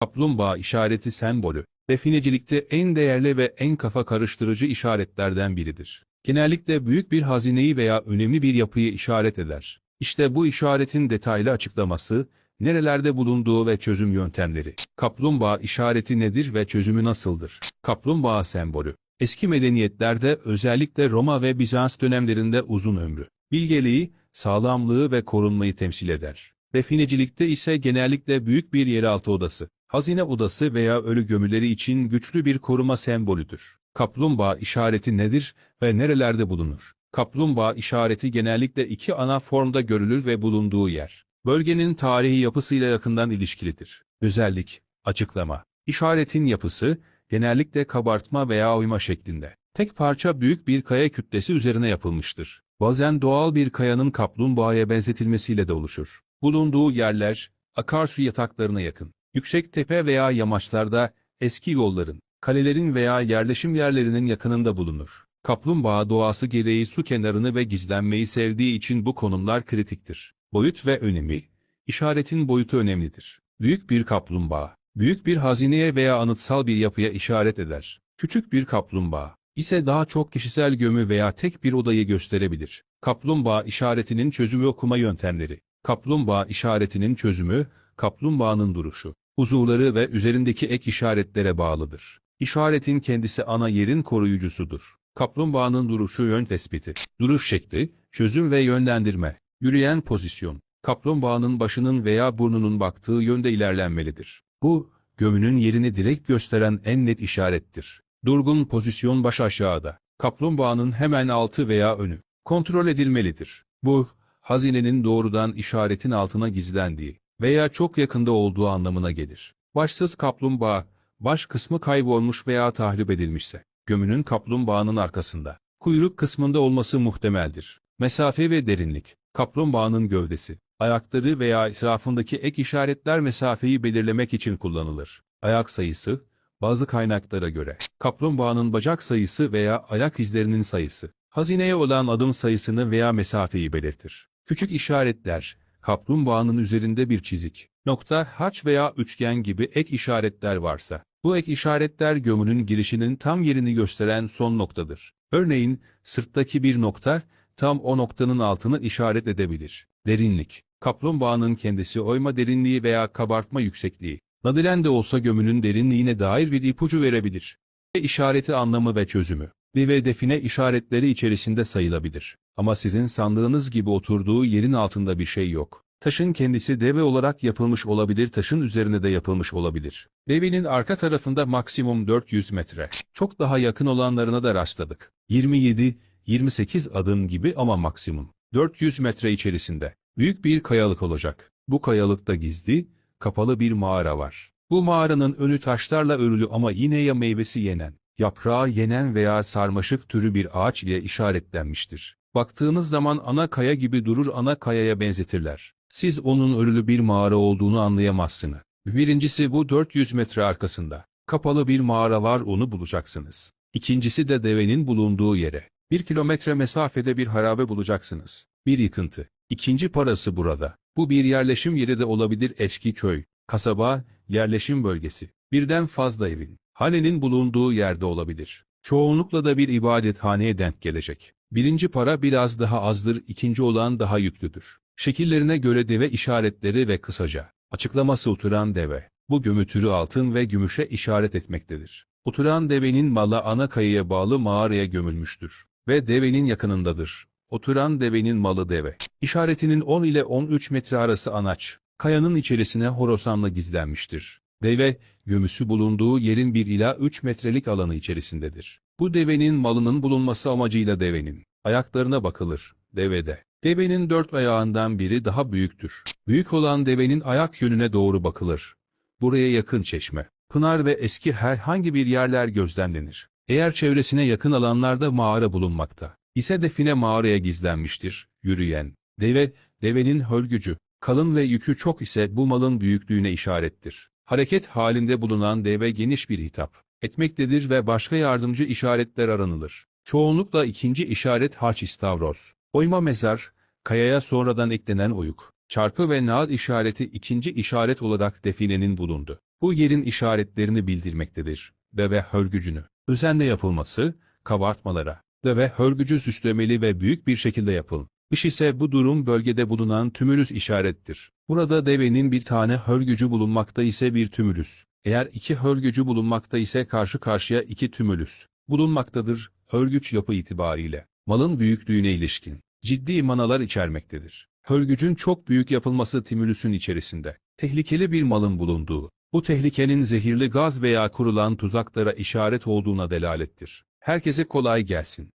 Kaplumbağa işareti sembolü, definecilikte en değerli ve en kafa karıştırıcı işaretlerden biridir. Genellikle büyük bir hazineyi veya önemli bir yapıyı işaret eder. İşte bu işaretin detaylı açıklaması, nerelerde bulunduğu ve çözüm yöntemleri. Kaplumbağa işareti nedir ve çözümü nasıldır? Kaplumbağa sembolü. Eski medeniyetlerde özellikle Roma ve Bizans dönemlerinde uzun ömrü, bilgeliği, sağlamlığı ve korunmayı temsil eder. Definecilikte ise genellikle büyük bir yeraltı odası, hazine odası veya ölü gömüleri için güçlü bir koruma sembolüdür. Kaplumbağa işareti nedir ve nerelerde bulunur? Kaplumbağa işareti genellikle iki ana formda görülür ve bulunduğu yer. Bölgenin tarihi yapısıyla yakından ilişkilidir. Özellik, açıklama. İşaretin yapısı, genellikle kabartma veya oyma şeklinde. Tek parça büyük bir kaya kütlesi üzerine yapılmıştır. Bazen doğal bir kayanın kaplumbağaya benzetilmesiyle de oluşur. Bulunduğu yerler, akarsu yataklarına yakın. Yüksek tepe veya yamaçlarda, eski yolların, kalelerin veya yerleşim yerlerinin yakınında bulunur. Kaplumbağa doğası gereği su kenarını ve gizlenmeyi sevdiği için bu konumlar kritiktir. Boyut ve önemi, işaretin boyutu önemlidir. Büyük bir kaplumbağa, büyük bir hazineye veya anıtsal bir yapıya işaret eder. Küçük bir kaplumbağa ise daha çok kişisel gömü veya tek bir odayı gösterebilir. Kaplumbağa işaretinin çözümü okuma yöntemleri. Kaplumbağa işaretinin çözümü, kaplumbağanın duruşu, uzuvları ve üzerindeki ek işaretlere bağlıdır. İşaretin kendisi ana yerin koruyucusudur. Kaplumbağanın duruşu yön tespiti, duruş şekli, çözüm ve yönlendirme, yürüyen pozisyon, kaplumbağanın başının veya burnunun baktığı yönde ilerlenmelidir. Bu, gömünün yerini direkt gösteren en net işarettir. Durgun pozisyon baş aşağıda, kaplumbağanın hemen altı veya önü, kontrol edilmelidir. Bu, hazinenin doğrudan işaretin altına gizlendiği veya çok yakında olduğu anlamına gelir. Başsız kaplumbağa, baş kısmı kaybolmuş veya tahrip edilmişse, gömünün kaplumbağanın arkasında, kuyruk kısmında olması muhtemeldir. Mesafe ve derinlik, kaplumbağanın gövdesi, ayakları veya etrafındaki ek işaretler mesafeyi belirlemek için kullanılır. Ayak sayısı, bazı kaynaklara göre, kaplumbağanın bacak sayısı veya ayak izlerinin sayısı, hazineye olan adım sayısını veya mesafeyi belirtir. Küçük işaretler, kaplumbağanın üzerinde bir çizik, nokta, haç veya üçgen gibi ek işaretler varsa, bu ek işaretler gömünün girişinin tam yerini gösteren son noktadır. Örneğin, sırttaki bir nokta, tam o noktanın altını işaret edebilir. Derinlik, kaplumbağanın kendisi oyma derinliği veya kabartma yüksekliği, nadiren de olsa gömünün derinliğine dair bir ipucu verebilir. Ve işareti anlamı ve çözümü, di ve define işaretleri içerisinde sayılabilir. Ama sizin sandığınız gibi oturduğu yerin altında bir şey yok. Taşın kendisi deve olarak yapılmış olabilir, taşın üzerine de yapılmış olabilir. Devenin arka tarafında maksimum 400 metre. Çok daha yakın olanlarına da rastladık. 27-28 adım gibi ama maksimum. 400 metre içerisinde. Büyük bir kayalık olacak. Bu kayalıkta gizli, kapalı bir mağara var. Bu mağaranın önü taşlarla örülü ama yine ya meyvesi yenen, yaprağı yenen veya sarmaşık türü bir ağaç ile işaretlenmiştir. Baktığınız zaman ana kaya gibi durur ana kayaya benzetirler. Siz onun örülü bir mağara olduğunu anlayamazsınız. Birincisi bu 400 metre arkasında. Kapalı bir mağara var onu bulacaksınız. İkincisi de devenin bulunduğu yere. Bir kilometre mesafede bir harabe bulacaksınız. Bir yıkıntı. İkinci parası burada. Bu bir yerleşim yeri de olabilir eski köy, kasaba, yerleşim bölgesi. Birden fazla evin, hanenin bulunduğu yerde olabilir. Çoğunlukla da bir ibadethaneye denk gelecek. Birinci para biraz daha azdır, ikinci olan daha yüklüdür. Şekillerine göre deve işaretleri ve kısaca, açıklaması oturan deve. Bu gömü türü altın ve gümüşe işaret etmektedir. Oturan devenin malı ana kayaya bağlı mağaraya gömülmüştür. Ve devenin yakınındadır. Oturan devenin malı deve. İşaretinin 10 ile 13 metre arası anaç. Kayanın içerisine horosanla gizlenmiştir. Deve, gömüsü bulunduğu yerin 1 ila 3 metrelik alanı içerisindedir. Bu devenin malının bulunması amacıyla devenin ayaklarına bakılır. Devede. Devenin dört ayağından biri daha büyüktür. Büyük olan devenin ayak yönüne doğru bakılır. Buraya yakın çeşme, pınar ve eski herhangi bir yerler gözlemlenir. Eğer çevresine yakın alanlarda mağara bulunmakta ise define mağaraya gizlenmiştir. Yürüyen, deve, devenin hörgücü, kalın ve yükü çok ise bu malın büyüklüğüne işarettir. Hareket halinde bulunan deve geniş bir hitap etmektedir ve başka yardımcı işaretler aranılır. Çoğunlukla ikinci işaret haç istavroz. Oyma mezar, kayaya sonradan eklenen oyuk, çarpı ve naat işareti ikinci işaret olarak definenin bulundu. Bu yerin işaretlerini bildirmektedir. Deve hörgücünü. Özenle yapılması, kabartmalara. Deve hörgücü süslemeli ve büyük bir şekilde yapılın. Iş ise bu durum bölgede bulunan tümülüs işarettir. Burada devenin bir tane hörgücü bulunmakta ise bir tümülüs. Eğer iki hörgücü bulunmakta ise karşı karşıya iki tümülüs bulunmaktadır. Hörgüç yapı itibariyle malın büyüklüğüne ilişkin ciddi manalar içermektedir. Hörgücün çok büyük yapılması timülüsün içerisinde tehlikeli bir malın bulunduğu, bu tehlikenin zehirli gaz veya kurulan tuzaklara işaret olduğuna delalettir. Herkese kolay gelsin.